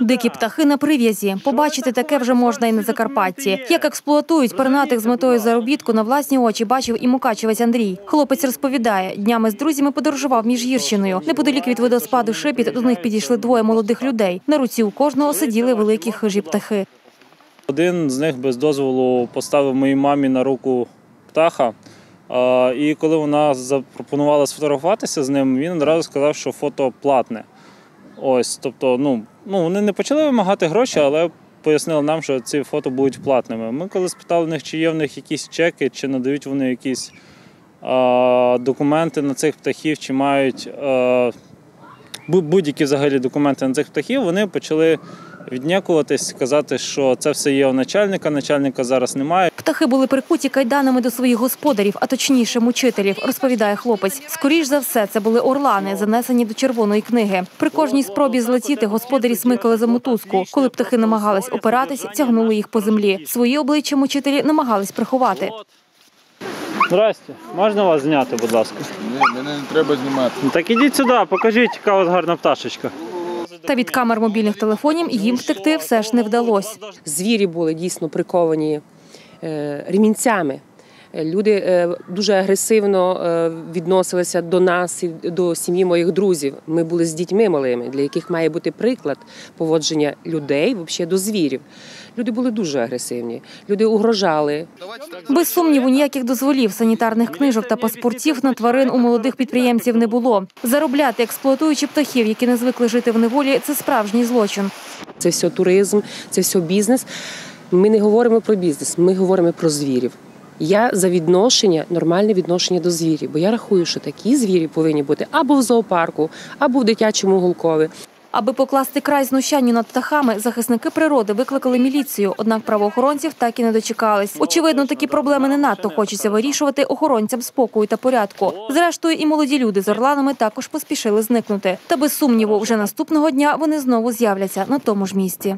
Дикі птахи на прив'язі. Побачити таке вже можна і на Закарпатті. Як експлуатують пернатих з метою заробітку на власні очі бачив і мукачевець Андрій. Хлопець розповідає, днями з друзями подорожував між гірщиною. Неподалік від водоспаду Шепіт до них підійшли двоє молодих людей. На руці у кожного сиділи великі хижі птахи. Один з них без дозволу поставив моїй мамі на руку птаха. І коли вона запропонувала сфотографуватися з ним, він одразу сказав, що фото платне. Ось, тобто, ну, ну вони не почали вимагати гроші, але пояснили нам, що ці фото будуть платними. Ми коли спитали в них, чи є в них якісь чеки, чи надають вони якісь а, документи на цих птахів, чи мають бу- будь-які взагалі документи на цих птахів, вони почали віднякуватись, казати, що це все є у начальника, начальника зараз немає. Птахи були прикуті кайданами до своїх господарів, а точніше мучителів, розповідає хлопець. Скоріш за все, це були орлани, занесені до червоної книги. При кожній спробі злетіти господарі смикали за мотузку. Коли птахи намагались опиратись, тягнули їх по землі. Свої обличчя мучителі намагались приховати. Здрасте, можна вас зняти, будь ласка? Ні, мене не треба знімати. Ну, Так ідіть сюди, покажіть, яка у вас гарна пташечка. Та від камер мобільних телефонів їм втекти все ж не вдалося. звірі були дійсно приковані ремінцями. Е, Люди е, дуже агресивно е, відносилися до нас і до сім'ї моїх друзів. Ми були з дітьми малими, для яких має бути приклад поводження людей взагалі до звірів. Люди були дуже агресивні. Люди угрожали, Без сумніву, ніяких дозволів, санітарних книжок та паспортів на тварин у молодих підприємців не було. Заробляти, експлуатуючи птахів, які не звикли жити в неволі, це справжній злочин. це все туризм, це все бізнес. Ми не говоримо про бізнес, ми говоримо про звірів. Я за відношення, нормальне відношення до звірів, бо я рахую, що такі звірі повинні бути або в зоопарку, або в дитячому гулкові. Аби покласти край знущанню над птахами, захисники природи викликали міліцію, однак правоохоронців так і не дочекались. Очевидно, такі проблеми не надто хочеться вирішувати охоронцям спокою та порядку. Зрештою, і молоді люди з орланами також поспішили зникнути. Та без сумніву, вже наступного дня вони знову з'являться на тому ж місці.